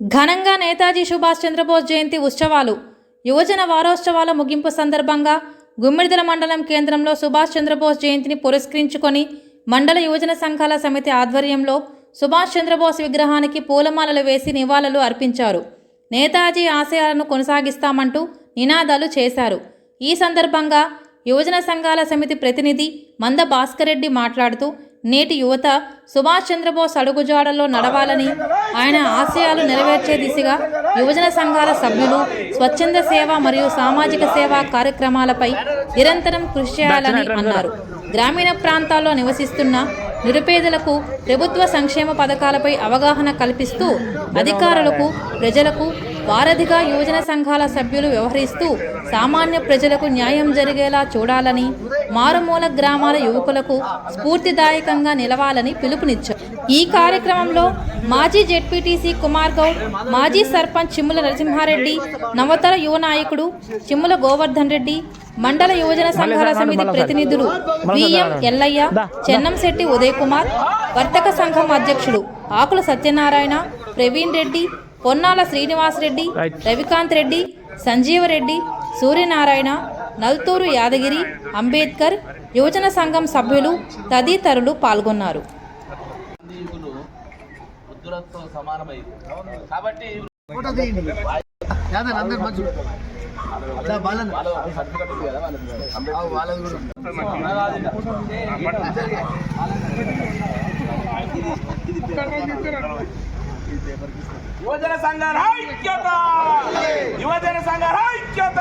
ఘనంగా నేతాజీ సుభాష్ చంద్రబోస్ జయంతి ఉత్సవాలు. యువజన వారోత్సవాల ముగింపు సందర్భంగా గుమ్మిడిదల మండలం కేంద్రంలో సుభాష్ చంద్రబోస్ జయంతిని పురస్కరించుకొని మండల యువజన సంఘాల సమితి ఆధ్వర్యంలో సుభాష్ చంద్రబోస్ విగ్రహానికి పూలమాలలు వేసి నివాళులు అర్పించారు. నేతాజీ ఆశయాలను కొనసాగిస్తామంటూ నినాదాలు చేశారు. ఈ సందర్భంగా యువజన సంఘాల సమితి ప్రతినిధి మంద భాస్కర్ రెడ్డి మాట్లాడుతూ నేటి యువత సుభాష్ చంద్రబోస్ అడుగుజాడల్లో నడవాలని ఆయన ఆశయాలు నెరవేర్చే దిశగా యువజన సంఘాల సభ్యులు స్వచ్ఛంద సేవ మరియు సామాజిక సేవా కార్యక్రమాలపై నిరంతరం కృషి చేయాలని అన్నారు. గ్రామీణ ప్రాంతాల్లో నివసిస్తున్న నిరుపేదలకు ప్రభుత్వ సంక్షేమ పథకాలపై అవగాహన కల్పిస్తూ అధికారులకు ప్రజలకు వారధిగా యువజన సంఘాల సభ్యులు వ్యవహరిస్తూ సామాన్య ప్రజలకు న్యాయం జరిగేలా చూడాలని మారుమూల గ్రామాల యువకులకు స్ఫూర్తిదాయకంగా నిలవాలని పిలుపునిచ్చారు. ఈ కార్యక్రమంలో మాజీ జెడ్పీటీసీ కుమార్ గౌడ్ మాజీ సర్పంచ్ చిమ్ముల నరసింహారెడ్డి నవతర యువ నాయకుడు చిమ్ముల గోవర్ధన్ రెడ్డి మండల యువజన సంఘాల సమితి ప్రతినిధులు విఎం ఎల్లయ్య చెన్నంశెట్టి ఉదయ్ కుమార్ వర్తక సంఘం అధ్యక్షుడు ఆకుల సత్యనారాయణ ప్రవీణ్ రెడ్డి పొన్నాల శ్రీనివాసరెడ్డి రవికాంత్ రెడ్డి సంజీవరెడ్డి సూర్యనారాయణ నల్తూరు యాదగిరి అంబేద్కర్ యువజన సంఘం సభ్యులు తదితరులు పాల్గొన్నారు. కాబట్టి యువజన సంఘాల ఐక్యత! యువజన సంఘాల ఐక్యత!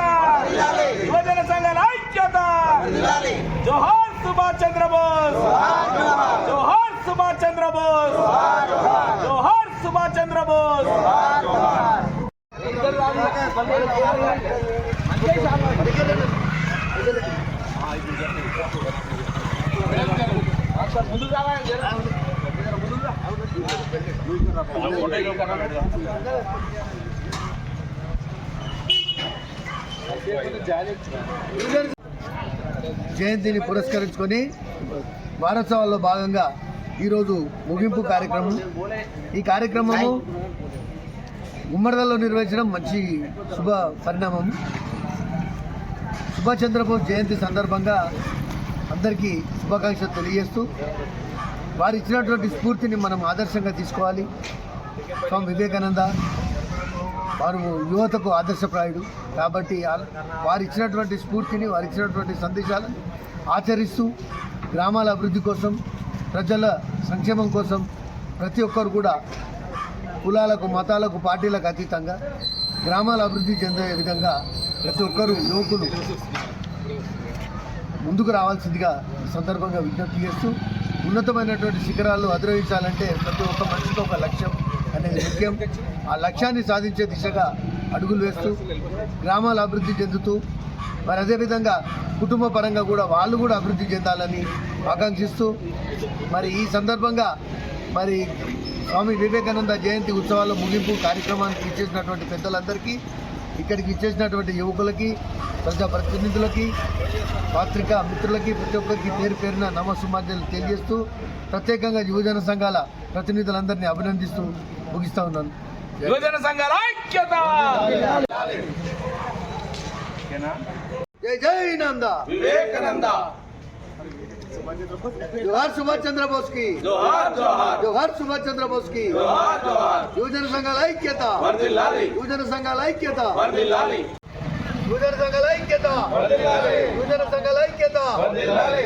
యువజన సంఘాల ఐక్యత! జోహార్ సుభాష్ చంద్రబోస్! జోహార్ సుభాష్ చంద్రబోస్! జోహార్ సుభాష్ చంద్రబోస్! జయంతిని పురస్కరించుకొని వారోత్సవాల్లో భాగంగా ఈరోజు ముగింపు కార్యక్రమం. ఈ కార్యక్రమము గుమ్మడిదల్లో నిర్వహించడం మంచి శుభ పరిణామం. సుభాష్ చంద్రబోస్ జయంతి సందర్భంగా అందరికీ శుభాకాంక్షలు తెలియజేస్తూ వారు ఇచ్చినటువంటి స్ఫూర్తిని మనం ఆదర్శంగా తీసుకోవాలి. స్వామి వివేకానంద వారు యువతకు ఆదర్శప్రాయుడు. కాబట్టి వారు ఇచ్చినటువంటి స్ఫూర్తిని వారు ఇచ్చినటువంటి సందేశాలను ఆచరిస్తూ గ్రామాల అభివృద్ధి కోసం ప్రజల సంక్షేమం కోసం ప్రతి ఒక్కరు కూడా కులాలకు మతాలకు పార్టీలకు అతీతంగా గ్రామాల అభివృద్ధి చెందే విధంగా ప్రతి ఒక్కరు యువకులు ముందుకు రావాల్సిందిగా సందర్భంగా విజ్ఞప్తి చేస్తూ ఉన్నతమైనటువంటి శిఖరాలు అధిరోహించాలంటే ప్రతి ఒక్క మనిషికి ఒక లక్ష్యం అనేది ముఖ్యం ఆ లక్ష్యాన్ని సాధించే దిశగా అడుగులు వేస్తూ గ్రామాలు అభివృద్ధి చెందుతూ మరి అదేవిధంగా కుటుంబ పరంగా కూడా వాళ్ళు కూడా అభివృద్ధి చెందాలని ఆకాంక్షిస్తూ మరి ఈ సందర్భంగా మరి స్వామి వివేకానంద జయంతి ఉత్సవాల ముగింపు కార్యక్రమానికి ఇచ్చేసినటువంటి పెద్దలందరికీ ఇక్కడికి ఇచ్చేసినటువంటి యువకులకి ప్రజాప్రతినిధులకి పాత్రికా మిత్రులకి ప్రతి ఒక్కరికి పేరు పేరున నమస్సుమాన్యాలు తెలియజేస్తూ ప్రత్యేకంగా యువజన సంఘాల ప్రతినిధులందరినీ అభినందిస్తూ ముగిస్తా ఉన్నాను. యువజన సంఘాల ఐక్యత! జై జై నంద! వివేకానంద! జోహార్ సుభాష్ చంద్రబోస్కి జోహార్ జోహార్ జోహార్ సుభాష్ చంద్రబోస్కి జోహార్ జోహార్ యువజన సంఘాల ఐక్యత వర్ధిల్లాలి యువజన సంఘాల ఐక్యత వర్ధిల్లాలి యువజన సంఘాల ఐక్యత యువజన సంఘాల ఐక్యత వర్ధిల్లాలి